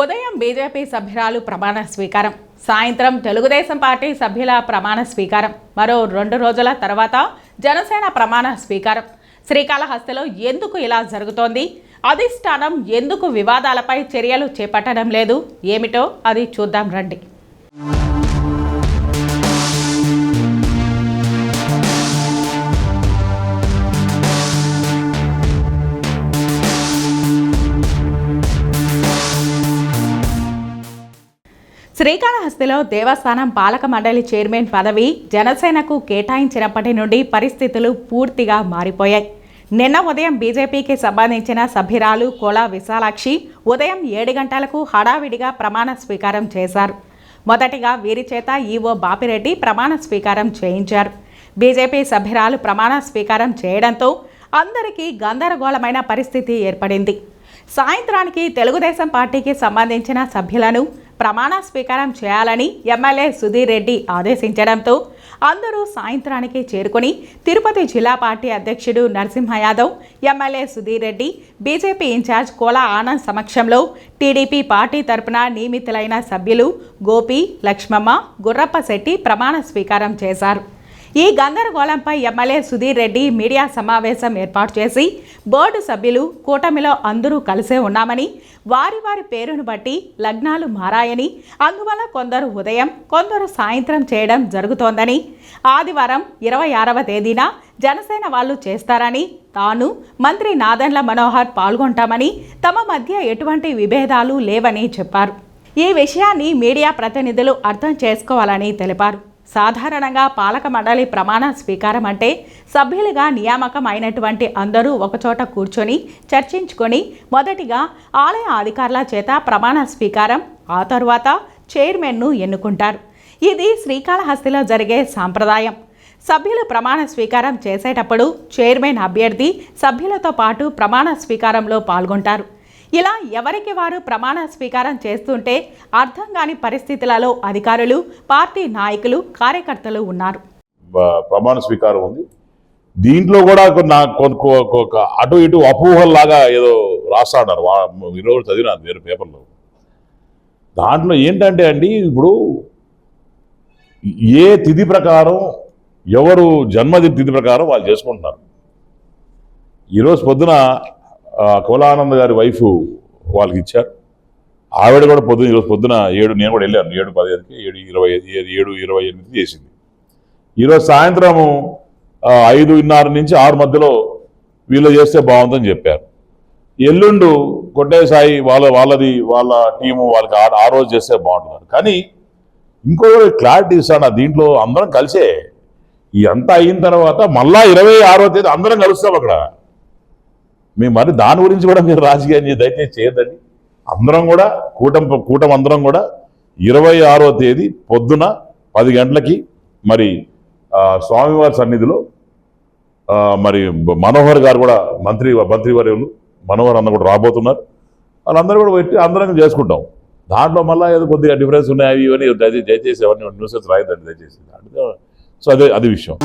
ఉదయం బీజేపీ సభ్యురాలు ప్రమాణ స్వీకారం. సాయంత్రం తెలుగుదేశం పార్టీ సభ్యుల ప్రమాణ స్వీకారం. మరో రెండు రోజుల తర్వాత జనసేన ప్రమాణ స్వీకారం. శ్రీకాళహస్తిలో ఎందుకు ఇలా జరుగుతోంది? అధిష్టానం ఎందుకు వివాదాలపై చర్యలు చేపట్టడం లేదు? ఏమిటో అది చూద్దాం రండి. శ్రీకాళహస్తిలో దేవస్థానం పాలక మండలి చైర్మన్ పదవి జనసేనకు కేటాయించినప్పటి నుండి పరిస్థితులు పూర్తిగా మారిపోయాయి. నిన్న ఉదయం బీజేపీకి సంబంధించిన సభ్యురాలు కోలా విశాలాక్షి ఉదయం ఏడు గంటలకు హడావిడిగా ప్రమాణ స్వీకారం చేశారు. మొదటిగా వీరి చేత ఈవో బాపిరెడ్డి ప్రమాణ స్వీకారం చేయించారు. బీజేపీ సభ్యురాలు ప్రమాణ స్వీకారం చేయడంతో అందరికీ గందరగోళమైన పరిస్థితి ఏర్పడింది. సాయంత్రానికి తెలుగుదేశం పార్టీకి సంబంధించిన సభ్యులను ప్రమాణ స్వీకారం చేయాలని ఎమ్మెల్యే సుధీర్ రెడ్డి ఆదేశించడంతో అందరూ సాయంత్రానికి చేరుకుని తిరుపతి జిల్లా పార్టీ అధ్యక్షుడు Narasimha Yadav MLA Sudheer Reddy BJP incharge Kola Anand సమక్షంలో టీడీపీ పార్టీ తరపున నియమితులైన సభ్యులు గోపి లక్ష్మమ్మ గుర్రప్ప శెట్టి ప్రమాణ స్వీకారం చేశారు. ఈ గందరగోళంపై ఎమ్మెల్యే సుధీర్ రెడ్డి మీడియా సమావేశం ఏర్పాటు చేసి బోర్డు సభ్యులు కూటమిలో అందరూ కలిసే ఉన్నామని వారి వారి పేరును బట్టి లగ్నాలు మారాయని అందువల్ల కొందరు ఉదయం కొందరు సాయంత్రం చేయడం జరుగుతోందని ఆదివారం ఇరవై ఆరవ తేదీన జనసేన వాళ్ళు చేస్తారని తాను మంత్రి నాదన్ల మనోహర్ పాల్గొంటామని తమ మధ్య ఎటువంటి విభేదాలు లేవని చెప్పారు. ఈ విషయాన్ని మీడియా ప్రతినిధులు అర్థం చేసుకోవాలని తెలిపారు. సాధారణంగా పాలక మండలి ప్రమాణ స్వీకారం అంటే సభ్యులుగా నియామకం అయినటువంటి అందరూ ఒకచోట కూర్చొని చర్చించుకొని మొదటిగా ఆలయ అధికారుల చేత ప్రమాణ స్వీకారం ఆ తరువాత చైర్మన్ను ఎన్నుకుంటారు. ఇది శ్రీకాళహస్తిలో జరిగే సాంప్రదాయం. సభ్యులు ప్రమాణ స్వీకారం చేసేటప్పుడు చైర్మన్ అభ్యర్థి సభ్యులతో పాటు ప్రమాణ స్వీకారంలో పాల్గొంటారు. ఇలా ఎవరికి వారు ప్రమాణ స్వీకారం చేస్తుంటే అర్థం కాని పరిస్థితులలో అధికారులు పార్టీ నాయకులు కార్యకర్తలు ఉన్నారు. ప్రమాణ స్వీకారం ఉంది. దీంట్లో కూడా అటు ఇటు అపోహల్లాగా ఏదో రాస్తాడారు ఈరోజు చదివినా వేరే పేపర్లో. దాంట్లో ఏంటంటే అండి ఇప్పుడు ఏ తిథి ప్రకారం ఎవరు జన్మదిన తిథి ప్రకారం వాళ్ళు చేసుకుంటున్నారు. ఈరోజు పొద్దున కోలానంద గారి వైఫ్ వాళ్ళకి ఇచ్చారు. ఆవిడ కూడా పొద్దున ఈరోజు పొద్దున ఏడు నేను కూడా వెళ్ళాను ఏడు పదిహేనుకి ఏడు ఇరవై ఐదు ఏడు ఇరవై ఎనిమిది చేసింది. ఈరోజు సాయంత్రము ఐదున్నర నుంచి ఆరు మధ్యలో వీళ్ళు చేస్తే బాగుందని చెప్పారు. ఎల్లుండు కొట్టేసాయి వాళ్ళ వాళ్ళది వాళ్ళ టీము వాళ్ళకి ఆ- ఆ రోజు చేస్తే బాగుంటున్నారు కానీ ఇంకో క్లారిటీ ఇస్తాను దీంట్లో అందరం కలిసే ఈ అయిన తర్వాత మళ్ళా ఇరవై ఆరో తేదీ అందరం కలుస్తాం అక్కడ. మేము మరి దాని గురించి కూడా మీరు రాజకీయం దయచేసి చేయదండి అందరం కూడా కూటం కూటం అందరం కూడా ఇరవై ఆరో తేదీ పొద్దున పది గంటలకి మరి స్వామివారి సన్నిధిలో మరి మనోహర్ గారు కూడా మంత్రి మంత్రివర్యులు మనోహర్ అన్న కూడా రాబోతున్నారు. వాళ్ళందరూ కూడా పెట్టి అందరం చేసుకుంటాం. దాంట్లో మళ్ళీ ఏదో కొద్దిగా డిఫరెన్స్ ఉన్నాయి అవి ఇవన్నీ దయచేసి అవన్నీ ఎవరిని న్యూసెస్ రాయద్దండి దయచేసి. సో అదే అది విషయం.